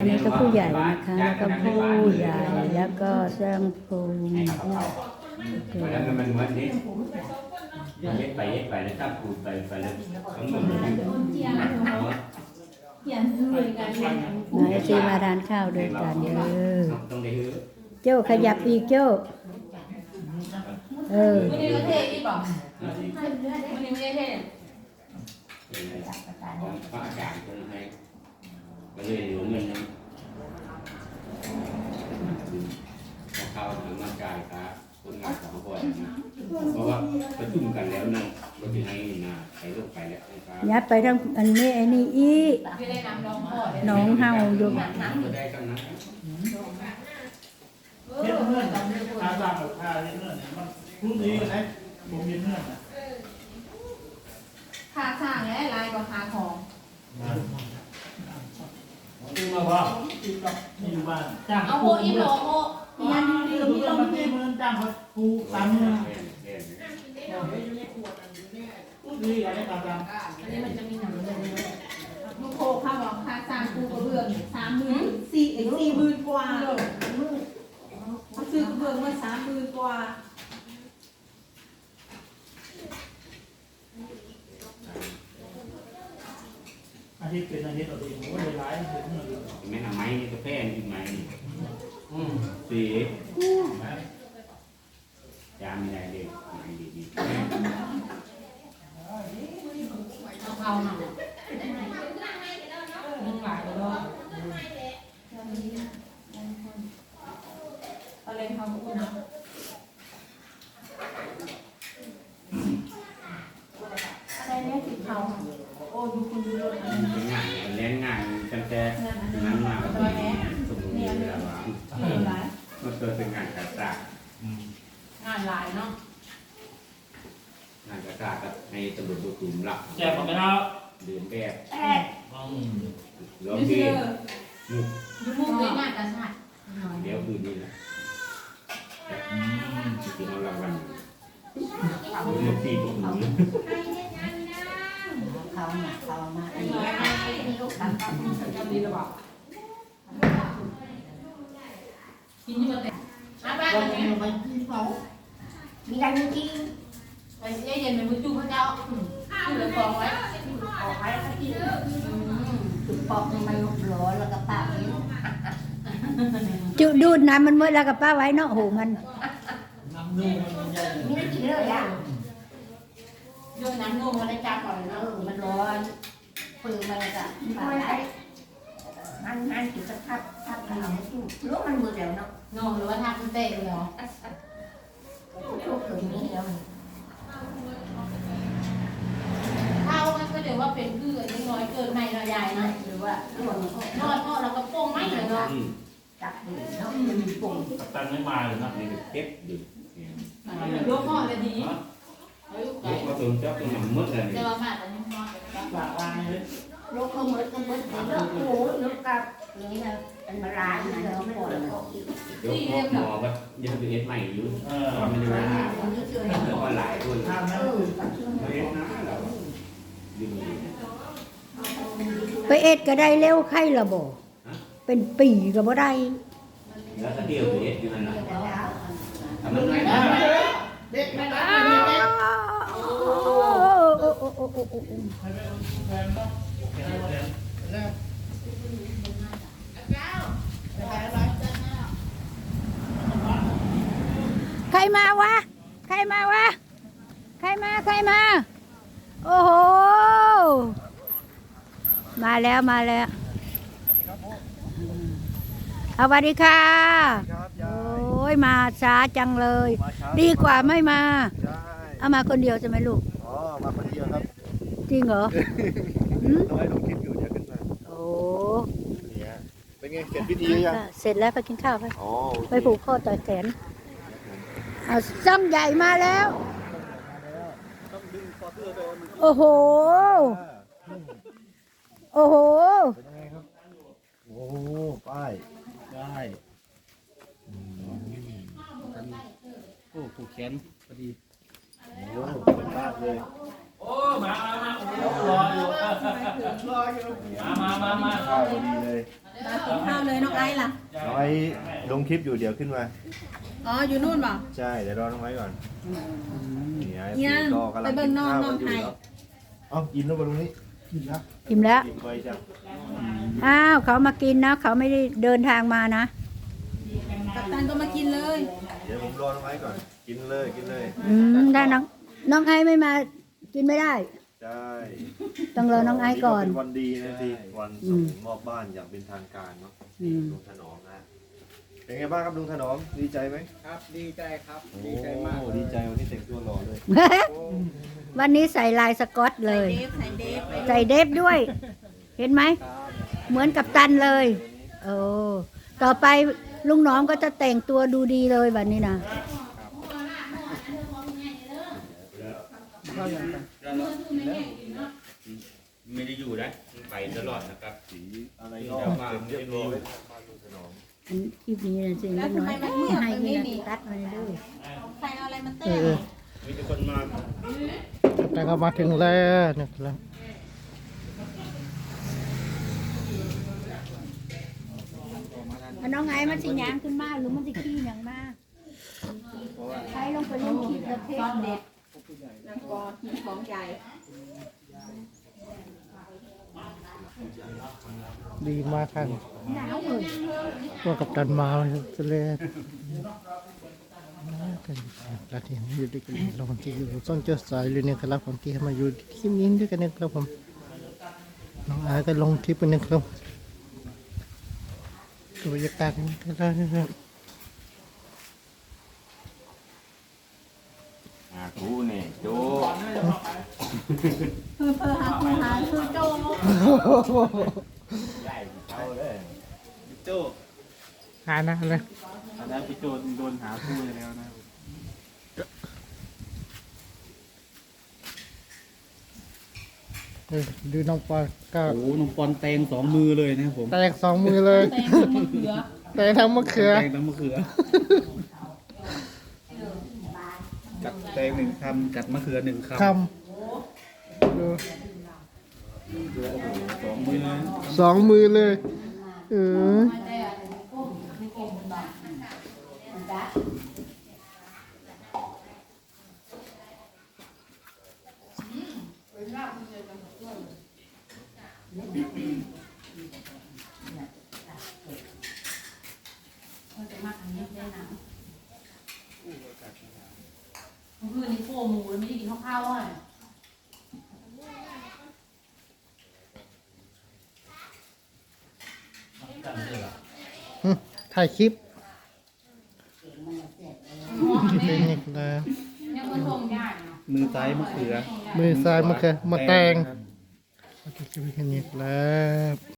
อันนี้ก็ผู้ใหญ่นะคะแล้วก็ผู้ใหญ่แล้วก็สร้างภูมิให้เขาเขาแล้วก็มันเหมือนนี้เย็ดไปเย็ดไปแล้วถ้าปูดไปไปแล้วทั้งหมดมันเออมาซีมาทานข้าวด้วยกันเด้อต้องได้ฮือโจ้ขยับอีกโจ้าเออวันนี้เทอีกบอกไม่ได้เทเป็นไงของพระอาจารย์คนให้ ก็เลยหลวงเงินนั้นเข้าถึงมาจ่ายครับคนงานสองคนเพราะว่าประชุมกันแล้วนั่งรถที่ให้นะใช้ลงไปแล้วนะครับยัดไปทั้งอันนี้ไอ้นี่อีกไม่ได้น้ำร้องพ่อเลยน้องเฮาอยู่ก็ได้กันนะเฮ็ดเงื่อนทำเฮ็ดทาสร้างกับทาเฮ็ดเงื่อนเนี่ยมันรู้ดีกันนะ ผมเฮ็ดเงื่อนนะค่าสร้างและลายกว่าค่าของ ดูมาว่านี่อยู่บ้านจ้างเอาโบอีโลโบงานดีๆมีเราไม่ได้เงินจ้างเขาปูตามเงินดีอะไรตามตามอันนี้มันจะมีหนังเลยลูกโคข้าบอกค่าสร้างกูกระเบื้องสามหมื่นสี่ไอ้สี่หมื่นกว่าเขาซื้อกระเบื้องมาสามหมื่นกว่า อาทิตย์เป็นอาทิตย์เราดีผมก็เลยร้ายเฮ็ดเงื่อนเลยแม่ทำไมกาแฟกินไหมอืมสียาไม่ได้เลยไม่ดีดีเอาเอาหน่อยมึงหลายแล้วเอาเลยเขาพูดนะอะไรเนี่ยสีขาวโอ้ดูคุณดูรถ เป็นงานเป็นแรงงานตั้ง แต่นั้นมาสมบูรณ์แล้วว่ามันเกิดเป็นงานกระตากงานหลายเนาะงานกระตากกับในตำรวจบุกลุ่มหลักแจกหมดไปแล้วเดินแบบแอบร้องยูเพลเซองร์มุกยูมุกเลยงานกระชากเดี๋ยวคืนนี้นะที่เรารางวัลมุกที่พวกหนูเขาหนักเขา มาจะมีระบอกกินที่มันเต็มอะบ้านตรงนี้มีอะไรจริงไปเย็นเย็นไปมือจูพระเจ้าคือเหลือฟองไว้ออกไปแล้วก็กินถึงปอกมันร้อนแล้วก็ปากนี้จุดูดน้ำมันเมื่อแล้วกับป้าไว้เนาะโหมันน้ำนุ่มมันใหญ่มีอะไรกินเลยอะโยนน้ำนุ่มมาได้จ้าก่อนเนาะมันร้อน ปืนมันก็ปากได้มันมันจุดสักพักพักมันรู้มันมือเดียวเนาะนอนหรือว่าทำมันเตะเลยเหรอทุกคืนนี้แล้วเท่ามันก็เดี๋ยวว่าเป็นคือเล็กน้อยเกินไม่เราใหญ่นะหรือว่าร่วงนอนนอนแล้วก็โป่งไม่เลยเนาะจับดูเนาะมันมีปุ่มกัปตันไม่มาเลยนะนี่เก็บดึกยกหม้อเลยดีเฮ้ยลูกก็ตัวเจ้าตัวหนังมืดเลยจะมาหมาต่ยังนอน ปากวางเลยลูกเขาเหมือนกันเหมือนกันเนาะโอ้โหลูกกับนี่นะเป็นมาลายนะเนาะปวดแล้วเดี๋ยวหมอว่ายังเป็นเอสใหม่อยู่เออตอนไม่ได้ว่ามันนี่คือแต่ว่าหลายคนทำนะเออกับชื่อเอสนะเราดูไปเอ็ดก็ได้เร็วไข่ละบ่เป็นปีก็บ่ได้แล้วก็เดี่ยวเอสอยู่นั่นแหละแล้วทำมันไม่ได้เด็กไม่รักอ้าไม่รัก วโอ้โอ้โอ้โอ้โอ้ให้ไปแฟนเนาะให้แฟนใครมาวะ ใครมาวะ ใครมา ใครมา โอ้โห มาแล้วมาแล้วสวัสดีค่ะ โอ้ยมาช้าจังเลย ดีกว่าไม่มาใช่เอามาคนเดียวใช่ไหมลูก อ๋อ มาคนเดียวครับ จริงเหรอหืมน้อยลงคลิปอยู่เดี๋ยวขึ้นมาโอ้เนี่ยเป็นไงเสร็จพิธีหรือยังเสร็จแล้วไปกินข้าวไปอ๋อโอเคไปผูกข้อต่อยแขนเอาซ่องใหญ่มาแล้วต้องดึงคอเสื้อไปว่ามันโอ้โห โอ้โห เป็นยังไงครับ โอ้ป้ายได้โอ้ถูกแขนพอดีโอ้สวยมากเลย โอ้มามามาโอ้ รออยู่มามามามาข้าวพอดีเลยเตากินข้าวเลยน้องไอ้ล่ะ น้องไอ้ลงคลิปอยู่เดี๋ยวขึ้นมา อ๋อ อยู่นู่นเปล่า ใช่เดี๋ยวรอน้องไอ้ก่อนนี่ไอ้เนี่ยก็กำลังไปเบิ่กินนองข้าวน้กัอนงอยู่ไทยแล้วเอ้ากินแล้วบนตรงนี้กินแล้วอิ่มแล้ว กินไปจังอ้าวเขามากินนะ เขาไม่ได้เดินทางมานะ กัปตันก็มากินเลย เดี๋ยวผมรอน้องไอ้ก่อน กินเลยกินเลย อืม ได้น้องน้องไอ้ไม่มากินไม่ได้ ใช่ต้องรอน้องไอ้ก่อน เป็นวันดีนะทีวันอืส่งมมอบบ้านอย่างเป็นทางการเนาะอืม ลุงถนอมนะเป็นไงบ้างครับลุงถนอมดีใจไหมครับดีใจครับโอ้ดีใจมากดีใจวันนี้แต่งตัวหล่อเลยวันนี้ใส่ลายสกอตเลยเดฟใส่เดฟไปใส่เดฟด้วย เห็นไหม เหมือนกับตันเลย โอ้ต่อไปลุงหน้อมก็จะแต่งตัวดูดีเลยแบบนี้นะ ไม่ได้อยู่นะไปตลอดนะครับสีอะไรก็เดี๋ยวมาเต็มเรียบร้อยบ้านลุงถนอมอันคลิปนี้นะสิแล้เล็วกทำน้ไมอยมันเงียบให้แบบนี่นี้นะนี่ตัดมาเลยใครเอาอะไรมาเอเต้นอมีแต่คนมาแต่ก็มาถึงแล้วนะครับเอาน้องไงมันสิยางขึ้นมาหรือมันสิขี้อย่างมาใช้ลงไปลงคลิปประเทศตอนเด็กนางกอกินของใหญ่ ดีมากครับหนาวเลยตัวกับตันมาเลยแล้วที่อยู่ด้วยกันเราคนที่อยู่ต้นเจ้าสายเลยเนี่ยครับผมที่มาอยู่ที่นี้ด้วยกันนะครับผมน้องอาก็ลงทริปไปนะครับดูบรรยากาศกันได้นะครับอาคูเนี่ยโจเพื่อเพื่อหาคุณหาคือโจเอาเลย โจหานะเลยอันนั้นพี่โจโดนหาคู่แล้วนะเออดูน้องปอนก็โอ้โหน้องปอนแตงสองมือเลยนะครับผมแตกสองมือเลย แตงมะเขือแตกทั้งมะเขือ แตงทั้งมะเขือ กัดแตงหนึ่งคำกัดมะเขือหนึ่งคำคำดูสองมือเลยสองมือเลยเออเมื่อคืนนี้โคมูแล้วไม่ได้กินข้าวๆอะ ถ่ายคลิปเป็นอีกแล้วเนี่ยมันทงยากเนาะมือซ้ายมะเขือ มือซ้ายมะเขือมาแตงโอเคคลิปเป็นอีกแล้ว